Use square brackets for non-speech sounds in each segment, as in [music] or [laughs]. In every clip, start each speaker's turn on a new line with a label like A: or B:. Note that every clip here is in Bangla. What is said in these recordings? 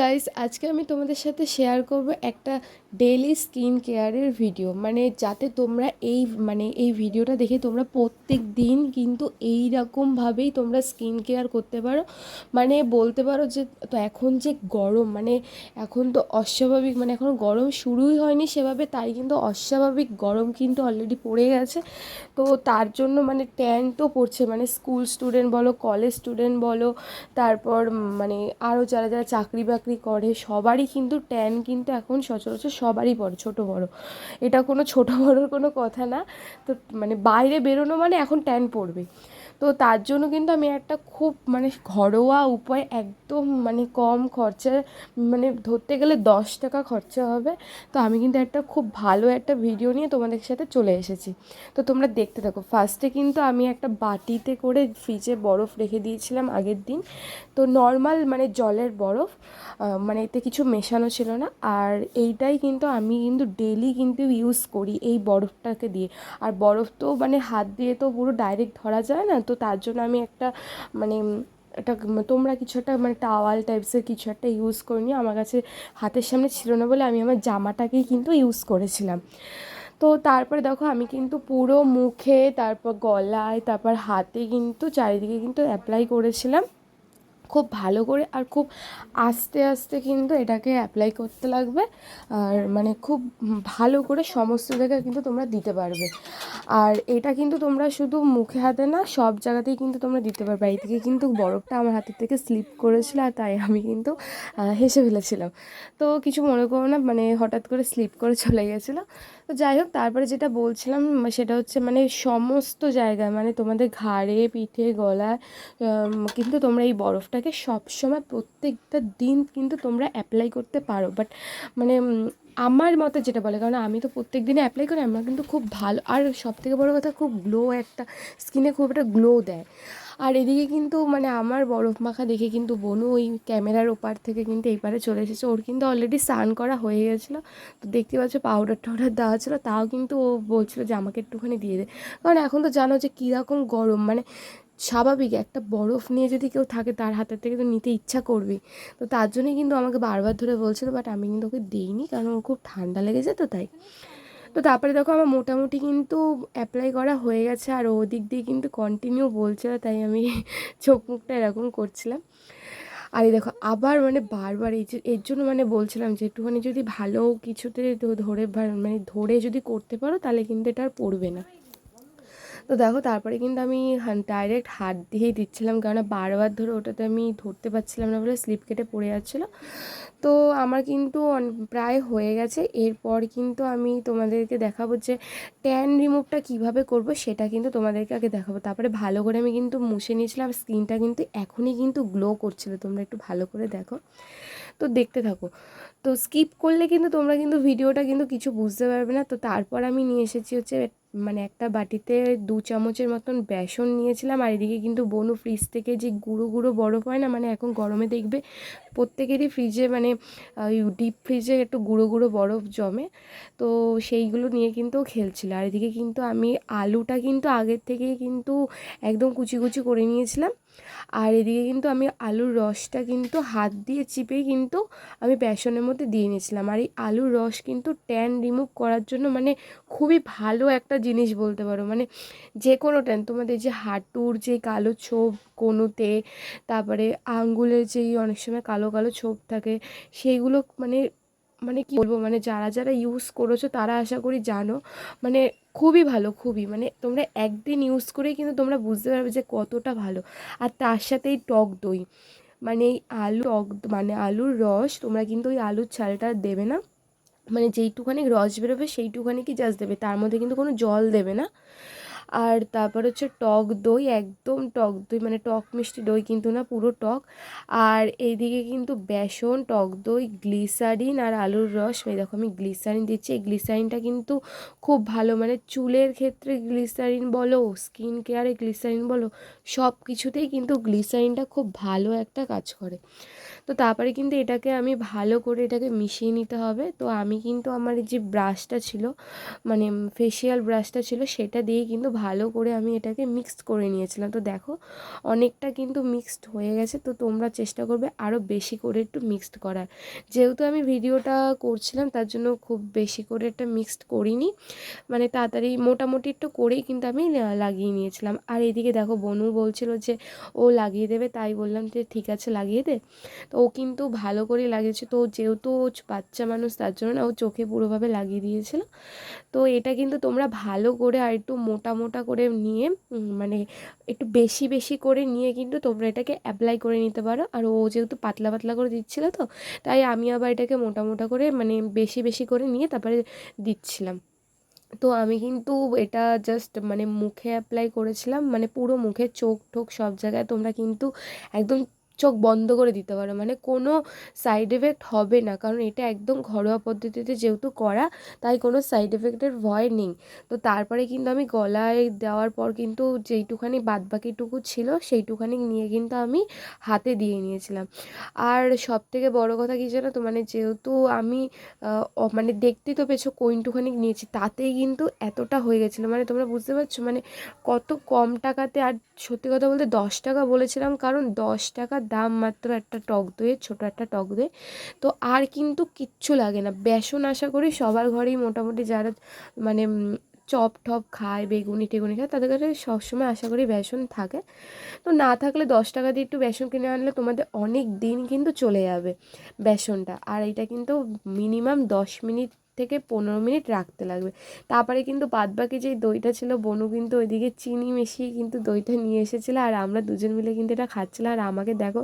A: গাইস আজকে আমি তোমাদের সাথে শেয়ার করব একটা ডেলি স্কিন কেয়ারের ভিডিও মানে যাতে তোমরা এই মানে এই ভিডিওটা দেখে তোমরা প্রত্যেক দিন কিন্তু এই রকমভাবেই তোমরা স্কিন কেয়ার করতে পারো। মানে বলতে পারো যে, তো এখন যে গরম মানে এখন তো অস্বাভাবিক মানে এখন গরম শুরুই হয়নি সেভাবে, তাই কিন্তু অস্বাভাবিক গরম কিন্তু অলরেডি পড়ে গেছে। তো তার জন্য মানে ট্যান তো পড়ছে মানে স্কুল স্টুডেন্ট বলো কলেজ স্টুডেন্ট বলো, তারপর মানে আরও যারা যারা চাকরি বাকরি করে, সবারই কিন্তু ট্যান কিন্তু এখন সচরাচর সবারই পড়ে, ছোটো বড়ো। এটা কোনো ছোটো বড়োর কোনো কথা না। তো মানে বাইরে বেরোনো মানে এখন ট্যান পড়বে। তো তার জন্য কিন্তু আমি একটা খুব মানে ঘরোয়া উপায় একদম মানে কম খরচায় মানে ধরতে গেলে দশ টাকা খরচা হবে। তো আমি কিন্তু একটা খুব ভালো একটা ভিডিও নিয়ে তোমাদের সাথে চলে এসেছি। তো তোমরা দেখতে থাকো। ফার্স্টে কিন্তু আমি একটা বাটিতে করে ফ্রিজে বরফ রেখে দিয়েছিলাম আগের দিন। তো নর্মাল মানে জলের বরফ। মানে এতে কিছু মেশানো ছিল না। আর এইটাই কিন্তু আমি কিন্তু ডেলি কিন্তু ইউজ করি এই বরফটাকে দিয়ে। আর বরফ তো মানে হাত দিয়ে তো পুরো ডাইরেক্ট ধরা যায় না, তো তার জন্য আমি একটা মানে একটা তোমরা কিছু একটা মানে টাওয়াল টাইপসের কিছু একটা ইউজ করিনি আমার কাছে হাতের সামনে ছিল না বলে আমি আমার জামাটাকেই কিন্তু ইউজ করেছিলাম। তো তারপরে দেখো আমি কিন্তু পুরো মুখে, তারপর গলায়, তারপর হাতে কিন্তু চারিদিকে কিন্তু অ্যাপ্লাই করেছিলাম। খুব ভালো করে আর খুব আস্তে আস্তে কিন্তু এটাকে অ্যাপ্লাই করতে লাগবে। আর মানে খুব ভালো করে সমস্ত জায়গায় কিন্তু তোমরা দিতে পারবে। আর এটা কিন্তু তোমরা শুধু মুখে হাতে না, সব জায়গাতেই কিন্তু তোমরা দিতে পারবে। এই থেকে কিন্তু বরফটা আমার হাতের থেকে স্লিপ করেছিল আর তাই আমি কিন্তু হেসে ফেলেছিলাম। তো কিছু মনে করো না মানে হঠাৎ করে স্লিপ করে চলে গেছিল। তো যাই হোক, তারপরে যেটা বলছিলাম, সেটা হচ্ছে মানে সমস্ত জায়গায় মানে তোমাদের ঘাড়ে, পিঠে, গলায় কিন্তু তোমরা এই বরফটাকে সবসময় প্রত্যেকটা দিন কিন্তু তোমরা অ্যাপ্লাই করতে পারো। বাট মানে আমার মতে যেটা বলে, কারণ আমি তো প্রত্যেক দিনে অ্যাপ্লাই করি, আমার কিন্তু খুব ভালো, আর সব থেকে বড়ো কথা খুব গ্লো একটা স্কিনে খুব একটা গ্লো দেয়। আর এদিকে কিন্তু মানে আমার বরফ মাখা দেখে কিন্তু বনু ওই ক্যামেরার ওপার থেকে কিন্তু এই পারে চলে এসেছে। ওর কিন্তু অলরেডি স্নান করা হয়ে গেছিল। তো দেখতে পাচ্ছ পাউডার টাউডার দেওয়া ছিল, তাও কিন্তু ও বলছিলো যে আমাকে একটুখানি দিয়ে দে। কারণ এখন তো জানো যে কীরকম গরম মানে স্বাভাবিক, একটা বরফ নিয়ে যদি কেউ থাকে তার হাতের থেকে তো নিতে ইচ্ছা করবে তো তার জন্যই কিন্তু আমাকে বারবার ধরে বলছিল বাট আমি কিন্তু ওকে দিইনি কারণ ওর খুব ঠান্ডা লেগেছে তো তাই। তো তারপরে দেখো আমার মোটামুটি কিন্তু অ্যাপ্লাই করা হয়ে গেছে আর ওদিক দিয়ে কিন্তু কন্টিনিউ বলছিল, তাই আমি [laughs] চোখ মুখটা এরকম করছিলাম। আর এই দেখো, আবার মানে বারবার এই এর জন্য মানে বলছিলাম যে একটুখানি যদি ভালো কিছুতে ধরে মানে ধরে যদি করতে পারো তাহলে কিন্তু এটা আর পড়বে না। তো দেখো তারপরে কিন্তু আমি ডাইরেক্ট হাত দিয়েই দিচ্ছিলাম। কেননা বারবার ধরে ওটাতে আমি ধরতে পারছিলাম না বলে স্লিপ কেটে পড়ে যাচ্ছিল। তো আমার কিন্তু প্রায় হয়ে গেছে। এরপর কিন্তু আমি তোমাদেরকে দেখাবো যে ট্যান রিমুভটা কীভাবে করব সেটা কিন্তু তোমাদেরকে আগে দেখাবো। তারপরে ভালো করে আমি কিন্তু মুছে নিয়েছিলাম। স্কিনটা কিন্তু এখনই কিন্তু গ্লো করছিল। তোমরা একটু ভালো করে দেখো। তো দেখতে থাকো। তো স্কিপ করলে কিন্তু তোমরা কিন্তু ভিডিওটা কিন্তু কিছু বুঝতে পারবে না। তো তারপর আমি নিয়ে এসেছি হচ্ছে মানে একটা বাটিতে দু চামচের মতন বেসন নিয়েছিলাম। আর এদিকে কিন্তু বনু ফ্রিজ থেকে যে গুঁড়ো গুঁড়ো বরফ হয় না মানে এখন গরমে দেখবে প্রত্যেকেরই ফ্রিজে মানে ডিপ ফ্রিজে একটু গুঁড়ো গুঁড়ো বরফ জমে। তো সেইগুলো নিয়ে কিন্তু খেলছিল। আর এদিকে কিন্তু আমি আলুটা কিন্তু আগের থেকেই কিন্তু একদম কুচি কুচি করে নিয়েছিলাম। আর এদিকে কিন্তু আমি আলুর রসটা কিন্তু হাত দিয়ে চিপেই কিন্তু আমি বেসনের মধ্যে দিয়ে নিয়েছিলাম। আর এই আলুর রস কিন্তু ট্যান রিমুভ করার জন্য মানে খুবই ভালো একটা জিনিস বলতে পারো। মানে যে কোনো ট্যান, তোমাদের যে হাঁটুর যে কালো ছোপ কোনোতে, তারপরে আঙ্গুলের যেই অনেক সময় কালো কালো ছোপ থাকে, সেইগুলো মানে মানে কী বলব? মানে যারা যারা ইউজ করেছ তারা আশা করি জানো মানে খুবই ভালো, খুবই। মানে তোমরা একদিন ইউজ করে কিন্তু তোমরা বুঝতে পারবে যে কতটা ভালো। আর তার সাথে এই টক দই। মানে এই আলু টক মানে আলুর রস তোমরা কিন্তু ওই আলুর ছালটা দেবে না। মানে যেইটুখানি রস বেরোবে সেইটুখানি কি জাস্ট দেবে। তার মধ্যে কিন্তু কোনো জল দেবে না। আর তারপর হচ্ছে টক দই, একদম টক দই মানে টক মিষ্টি দই কিন্তু না, পুরো টক। আর এইদিকে কিন্তু বেসন, টক দই, গ্লিসারিন আর আলুর রস। এই দেখো আমি গ্লিসারিন দিচ্ছি। এই গ্লিসারিনটা কিন্তু খুব ভালো মানে চুলের ক্ষেত্রে গ্লিসারিন বলো, স্কিন কেয়ারে গ্লিসারিন বলো সব কিছুতেই কিন্তু গ্লিসারিনটা খুব ভালো একটা কাজ করে। তো তারপরে কিন্তু এটাকে আমি ভালো করে এটাকে মিশিয়ে নিতে হবে। তো আমি কিন্তু আমার যে ব্রাশটা ছিল মানে ফেসিয়াল ব্রাশটা ছিল, সেটা দিয়ে কিন্তু ভালো করে আমি এটাকে মিক্সড করে নিয়েছিলাম। তো দেখো, অনেকটা কিন্তু মিক্সড হয়ে গেছে। তো তোমরা চেষ্টা করবে আরও বেশি করে একটু মিক্সড করার। যেহেতু আমি ভিডিওটা করছিলাম, তার জন্য খুব বেশি করে একটা মিক্সড করিনি। মানে তাড়াতাড়ি মোটামুটি একটু করেই কিন্তু আমি লাগিয়ে নিয়েছিলাম। আর এদিকে দেখো বনু বলছিল যে, ও লাগিয়ে দেবে। তাই বললাম যে, ঠিক আছে, লাগিয়ে দে। তো ও কিন্তু ভালো করে লাগিয়েছে। তো যেহেতু ও বাচ্চা মানুষ, তার জন্য না ও চোখে পুরোভাবে লাগিয়ে দিয়েছিল। তো এটা কিন্তু তোমরা ভালো করে আর একটু মোটা মোটা করে নিয়ে মানে একটু বেশি বেশি করে নিয়ে কিন্তু তোমরা এটাকে অ্যাপ্লাই করে নিতে পারো। আর ও যেহেতু পাতলা পাতলা করে দিচ্ছিল তো, তাই আমি আবার এটাকে মোটা মোটা করে মানে বেশি বেশি করে নিয়ে তারপরে দিচ্ছিলাম। তো আমি কিন্তু এটা জাস্ট মানে মুখে অ্যাপ্লাই করেছিলাম। মানে পুরো মুখে চোখ টোক সব জায়গায় তোমরা কিন্তু একদম চোখ বন্ধ করে দিতে পারো। মানে কোনো সাইড এফেক্ট হবে না। কারণ এটা একদম ঘরোয়া পদ্ধতিতে যেহেতু করা, তাই কোনো সাইড এফেক্টের ভয় নেই। তো তারপরে কিন্তু আমি গলায় দেওয়ার পর কিন্তু যেইটুখানি বাদবাকিটুকু ছিল, সেইটুখানি নিয়ে কিন্তু আমি হাতে দিয়ে নিয়েছিলাম। আর সব থেকে বড় কথা কী জানো তো? মানে যেহেতু আমি মানে দেখতেই তো পেছো কোইনটুখানি নিয়েছি, তাতেই কিন্তু এতটা হয়ে গেছিল। মানে তোমরা বুঝতে পারছ? মানে কত কম টাকাতে, আর সত্যি কথা বলতে দশ টাকা বলেছিলাম, কারণ দশ টাকার দাম মাত্র একটা টক দইয়ের ছোটো একটা টক দই। তো আর কিন্তু কিচ্ছু লাগে না। বেসন আশা করি সবার ঘরেই মোটামুটি যারা মানে চপ টপ খায়, বেগুনি টেগুনি খায়, তাদের কাছে সবসময় আশা করি বেসন থাকে। তো না থাকলে দশ টাকা দিয়ে একটু বেসন কিনে আনলে তোমাদের অনেক দিন কিন্তু চলে যাবে বেসনটা। আর এটা কিন্তু মিনিমাম দশ মিনিট থেকে পনেরো মিনিট রাখতে লাগবে। তারপরে কিন্তু বাদবাকি যেই দইটা ছিল বনু কিন্তু ওইদিকে চিনি মিশিয়ে কিন্তু দইটা নিয়ে এসেছিল আর আমরা দুজন মিলে কিন্তু এটা খাচ্ছিলাম। আর আমাকে দেখো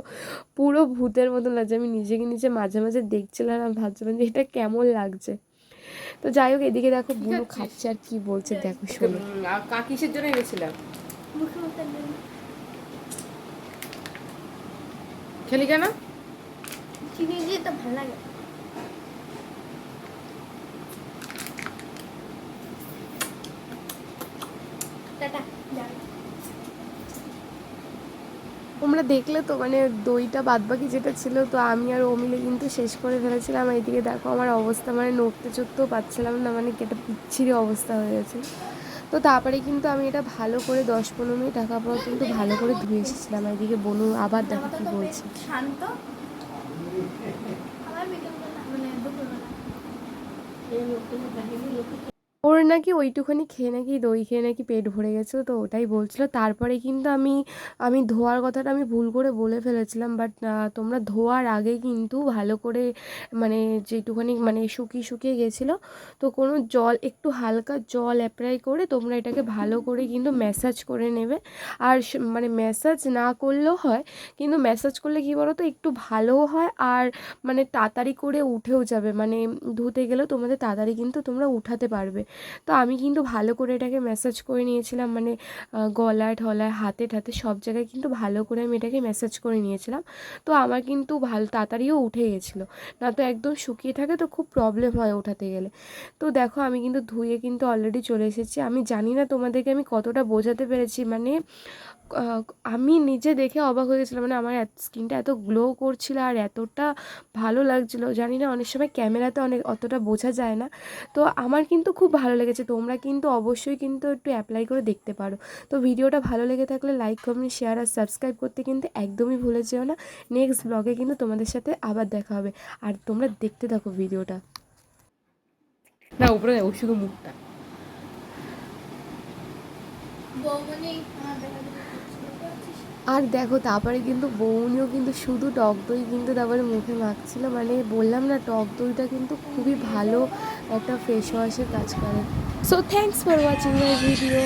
A: পুরো ভূতের মতন লাগছে। আমি নিজেকে নিজে মাঝে মাঝে দেখছিলাম আর ভাবছিলাম যে এটা কেমন লাগছে। তো যাই হোক এদিকে দেখো বুনু খাচ্ছে আর কি বলছে দেখো শোনো।
B: কাকিসের জন্য গেছিলাম খেলি কেন?
C: চিনি দিয়ে তো ভালো লাগে। টাটা
A: তোমরা দেখলে তো মানে দইটা বাদবাকি যেটা ছিল তো আমি আর ও মিলে কিন্তু শেষ করে ফেলেছিলাম। এদিকে দেখো আমার অবস্থা মানে নড়তে চড়তেও পাচ্ছিলাম না মানে একটা পিচ্ছিরি অবস্থা হয়ে গেছে। তো তারপরে কিন্তু আমি এটা ভালো করে দশ পনেরো মিনিট রাখার পর কিন্তু ভালো করে ধুয়ে এসেছিলাম। এদিকে বনু আবার দেখো কি বলছে।
C: শান্ত। মানে
A: ওর নাকি ওইটুখানি খেয়ে নাকি দই খেয়ে নাকি পেট ভরে গেছিল, তো ওটাই বলছিল। তারপরে কিন্তু আমি আমি ধোয়ার কথাটা আমি ভুল করে বলে ফেলেছিলাম বাট তোমরা ধোয়ার আগে কিন্তু ভালো করে মানে যেটুখানি মানে শুকিয়ে শুকিয়ে গেছিল, তো কোনো জল, একটু হালকা জল অ্যাপ্লাই করে তোমরা এটাকে ভালো করে কিন্তু ম্যাসাজ করে নেবে। আর মানে ম্যাসাজ না করলেও হয়, কিন্তু ম্যাসাজ করলে কী বলো তো একটু ভালোও হয় আর মানে তাড়াতাড়ি করে উঠেও যাবে। মানে ধুতে গেলেও তোমাদের তাড়াতাড়ি কিন্তু তোমরা উঠাতে পারবে। তো আমি কিন্তু ভালো করে এটাকে ম্যাসাজ করে নিয়েছিলাম মানে গলায় ঠলায়, হাতে ঠাতে সব জায়গায় কিন্তু ভালো করে আমি এটাকে ম্যাসাজ করে নিয়েছিলাম। তো আমার কিন্তু ভালো, তাড়াতাড়িও উঠে গেছিল। না তো একদম শুকিয়ে থাকে তো খুব প্রবলেম হয় ওঠাতে গেলে। তো দেখো আমি কিন্তু ধুয়ে কিন্তু অলরেডি চলে এসেছি। আমি জানি না তোমাদেরকে আমি কতটা বোঝাতে পেরেছি মানে আমি নিজে দেখে অবাক হয়ে গেছিলাম মানে আমার স্কিনটা এত গ্লো করছিল আর এতটা ভালো লাগছিল। জানি না অনেক সময় ক্যামেরাতে অনেক, অতটা বোঝা যায় না। তো আমার কিন্তু খুব ভালো লেগেছে, তোমরা কিন্তু অবশ্যই কিন্তু একটু অ্যাপ্লাই করে দেখতে পারো। তো ভিডিওটা ভালো লেগে থাকলে লাইক কমেন্ট শেয়ার আর সাবস্ক্রাইব করতে কিন্তু একদমই ভুলে যেও না। নেক্সট ব্লগে কিন্তু তোমাদের সাথে আবার দেখা হবে। আর তোমরা দেখতে থাকো ভিডিওটা।
B: না, উপরে দেখো শুধু মুখটা।
C: বৌমনি
A: আর দেখো, তারপরে কিন্তু বৌনিও কিন্তু শুধু টক দই কিন্তু তারপরে মুখে মাখছিল। মানে বললাম না, টক দইটা কিন্তু খুবই ভালো একটা ফেস ওয়াশের কাজ করে। So thanks for watching my video